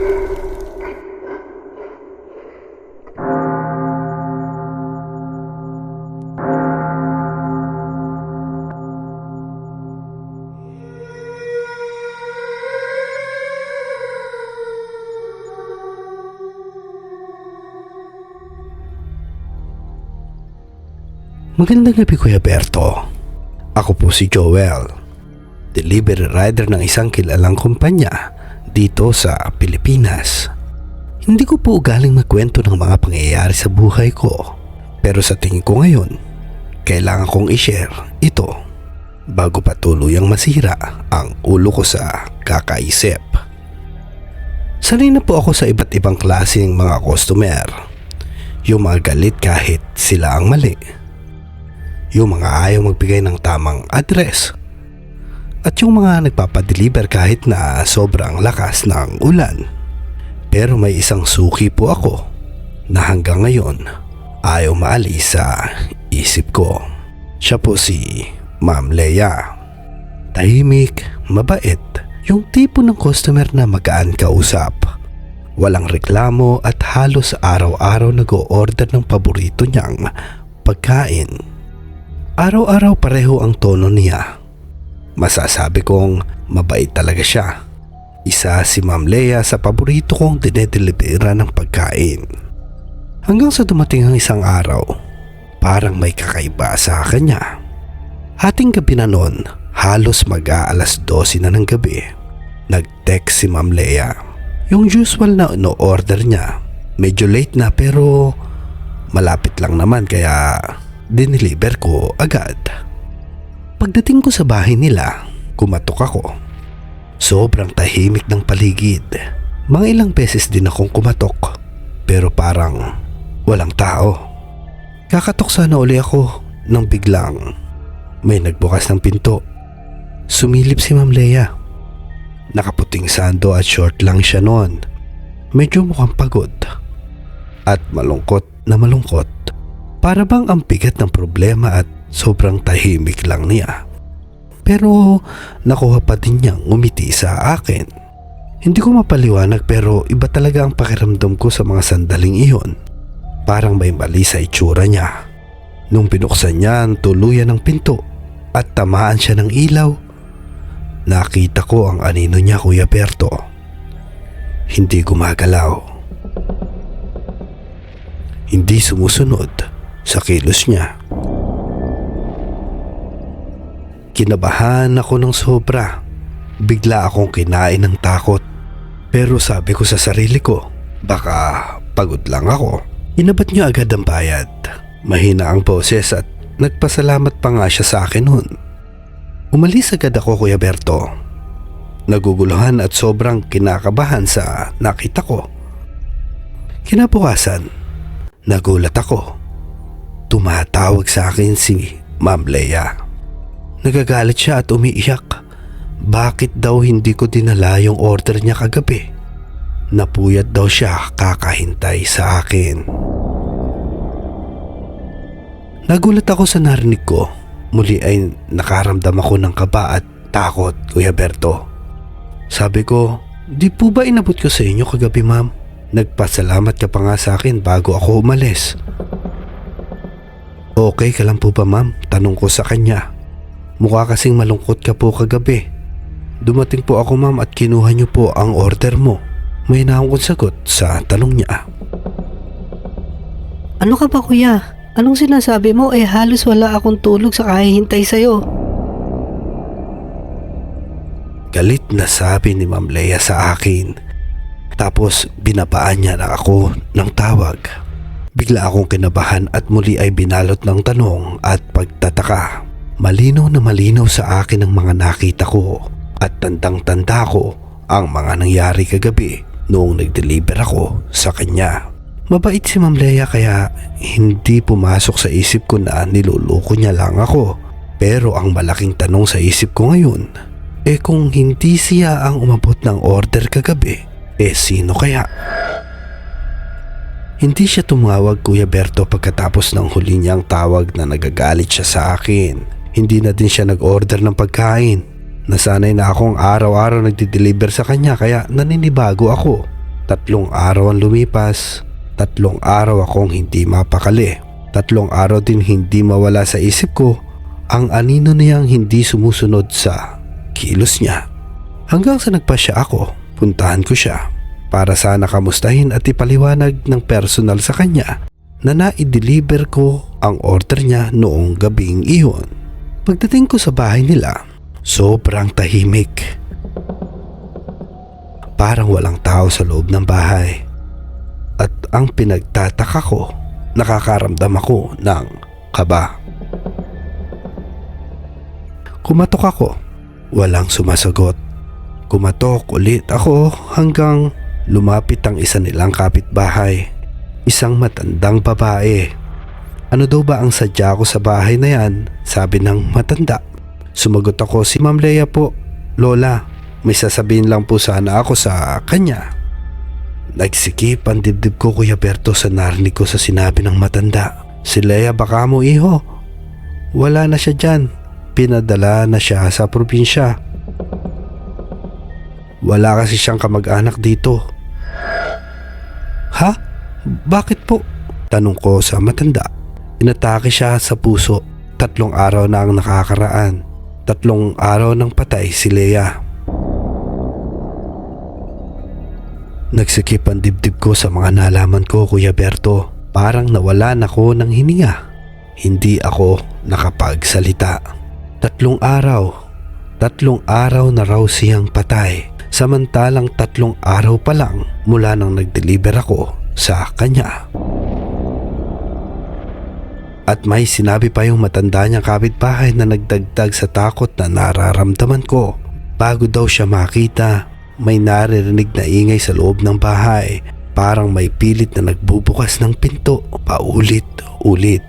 Magandang gabi Kuya Berto. Ako po si Joel, delivery rider ng isang kilalang kumpanya dito sa Pilipinas. Hindi ko po galing magkwento ng mga pangyayari sa buhay ko. Pero sa tingin ko ngayon, kailangan kong i-share ito bago pa tuluyang masira ang ulo ko sa kakaisip. Sanay na po ako sa iba't ibang klaseng mga customer. Yung mga galit kahit sila ang mali yung mga ayaw magbigay ng tamang address at yung mga nagpapadeliver kahit na sobrang lakas ng ulan. Pero may isang suki po ako na hanggang ngayon ayaw maalis sa isip ko. Siya po si Ma'am Leia. Tahimik, mabait, yung tipo ng customer na magaan kausap. Walang reklamo at halos araw-araw nag-o-order ng paborito niyang pagkain. Araw-araw pareho ang tono niya. Masasabi kong mabait talaga siya. Isa si Ma'am Lea sa paborito kong dinedelibera ng pagkain. Hanggang sa dumating ang isang araw, parang may kakaiba sa kanya. Hating gabi na noon, halos mag-aalas 12 na ng gabi. Nag-text si Ma'am Lea. Yung usual na no-order niya. Medyo late na pero malapit lang naman kaya dineliver ko agad. Pagdating ko sa bahay nila, kumatok ako. Sobrang tahimik ng paligid. Mga ilang beses din akong kumatok pero parang walang tao. Kakatok sana uli ako nang biglang may nagbukas ng pinto. Sumilip si Ma'am Lea. Nakaputing sando at short lang siya noon. Medyo mukhang pagod. At malungkot na malungkot. Para bang ang bigat ng problema at sobrang tahimik lang niya. Pero nakuha pa din niyang ngumiti sa akin. Hindi ko mapaliwanag pero iba talaga ang pakiramdam ko sa mga sandaling iyon. Parang may mali sa itsura niya. Nung binuksan niya ang tuluyan ng pinto at tamaan siya ng ilaw, nakita ko ang anino niya Kuya Berto. Hindi gumagalaw. Hindi sumusunod sa kilos niya. Kinabahan ako ng sobra. Bigla akong kinain ng takot. Pero sabi ko sa sarili ko, baka pagod lang ako. Inabat niya agad ang bayad. Mahina ang boses at nagpasalamat pa nga siya sa akin noon. Umalis agad ako Kuya Berto. Naguguluhan at sobrang kinakabahan sa nakita ko. Kinabukasan, nagulat ako Tumatawag sa akin si Ma'am Leia. Nagagalit siya at umiiyak. Bakit daw hindi ko dinala yung order niya kagabi? Napuyat daw siya kakahintay sa akin. Nagulat ako sa narinig ko. Muli ay nakaramdam ako ng kaba at takot, Kuya Berto. Sabi ko, di po ba inabot ko sa inyo kagabi ma'am? Nagpasalamat ka pa nga sa akin bago ako umalis. Okay ka lang po ba ma'am? Tanong ko sa kanya. Mukha kasing malungkot ka po kagabi. Dumating po ako ma'am at kinuha niyo po ang order mo. May naakong sagot sa tanong niya. Ano ka ba kuya? Anong sinasabi mo eh halos wala akong tulog sa kahihintay sa'yo. Galit na sabi ni Ma'am Leia sa akin. Tapos binabaan niya na ako ng tawag. Bigla akong kinabahan at muli ay binalot ng tanong at pagtataka. Malinaw na malinaw sa akin ang mga nakita ko at tandang-tanda ko ang mga nangyari kagabi noong nag-deliver ako sa kanya. Mabait si Ma'am Leia kaya hindi pumasok sa isip ko na niluloko niya lang ako. Pero ang malaking tanong sa isip ko ngayon, eh kung hindi siya ang umabot ng order kagabi, eh sino kaya? Hindi siya tumawag Kuya Berto pagkatapos ng huli niyang tawag na nagagalit siya sa akin. Hindi na din siya nag-order ng pagkain. Nasanay na akong araw-araw nagdi-deliver sa kanya kaya naninibago ako. Tatlong araw ang lumipas, tatlong araw akong hindi mapakali. Tatlong araw din hindi mawala sa isip ko ang anino niyang hindi sumusunod sa kilos niya. Hanggang sa nagpasya ako, puntahan ko siya para sana kamustahin at ipaliwanag ng personal sa kanya na na-deliver ko ang order niya noong gabing iyon. Pagdating ko sa bahay nila, sobrang tahimik. Parang walang tao sa loob ng bahay. At ang pinagtataka ko, nakakaramdam ako ng kaba. Kumatok ako, walang sumasagot. Kumatok ulit ako hanggang lumapit ang isa nilang kapitbahay. Isang matandang babae. Ano daw ba ang sadya ko sa bahay na yan? Sabi ng matanda. Sumagot ako si Ma'am Leia po. Lola, may sasabihin lang po sana ako sa kanya. Nagsikip ang dibdib ko Kuya Berto sa narinig ko sa sinabi ng matanda. Si Leia baka mo iho. Wala na siya dyan. Pinadala na siya sa probinsya. Wala kasi siyang kamag-anak dito. Ha? Bakit po? Tanong ko sa matanda. Inatake siya sa puso. Tatlong araw na ang nakakaraan. Tatlong araw ng patay si Leia. Nagsikip ang dibdib ko sa mga nalaman ko, Kuya Berto. Parang nawalan ako ng hininga. Hindi ako nakapagsalita. Tatlong araw, tatlong araw na raw siyang patay. Samantalang tatlong araw pa lang mula nang nag-deliver ako sa kanya. At may sinabi pa yung matanda niyang kapitbahay na nagdagdag sa takot na nararamdaman ko. Bago daw siya makita, may naririnig na ingay sa loob ng bahay. Parang may pilit na nagbubukas ng pinto paulit-ulit.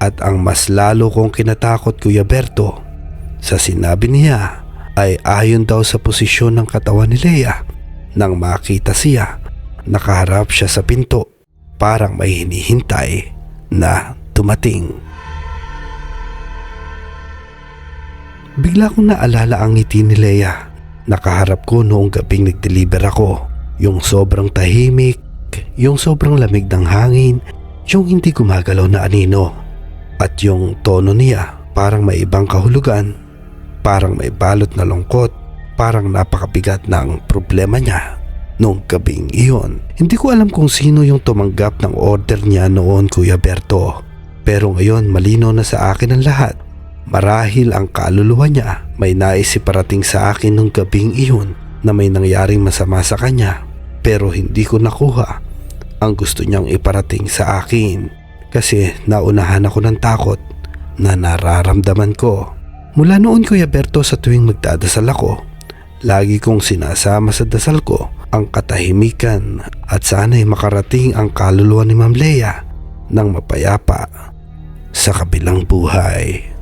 At ang mas lalo kong kinatakot Kuya Berto, sa sinabi niya ay ayon daw sa posisyon ng katawan ni Leia nang makita siya, nakaharap siya sa pinto parang may hinihintay na tumating. Bigla kong naalala ang ngiti ni Leia. Nakaharap ko noong gabing nag-deliver ako. Yung sobrang tahimik, yung sobrang lamig ng hangin, yung hindi gumagalaw na anino. At yung tono niya parang may ibang kahulugan, parang may balot na lungkot, parang napakabigat ng problema niya noong gabing iyon. Hindi ko alam kung sino yung tumanggap ng order niya noon Kuya Berto. Pero ngayon malino na sa akin ang lahat. Marahil ang kaluluwa niya may nais parating sa akin nung gabing iyon na may nangyaring masama sa kanya pero hindi ko nakuha ang gusto niyang iparating sa akin kasi naunahan ako ng takot na nararamdaman ko. Mula noon Kuya Berto sa tuwing magdadasal ako, lagi kong sinasama sa dasal ko ang katahimikan at sana'y makarating ang kaluluwa ni Ma'am Leia ng mapayapa sa kabilang buhay.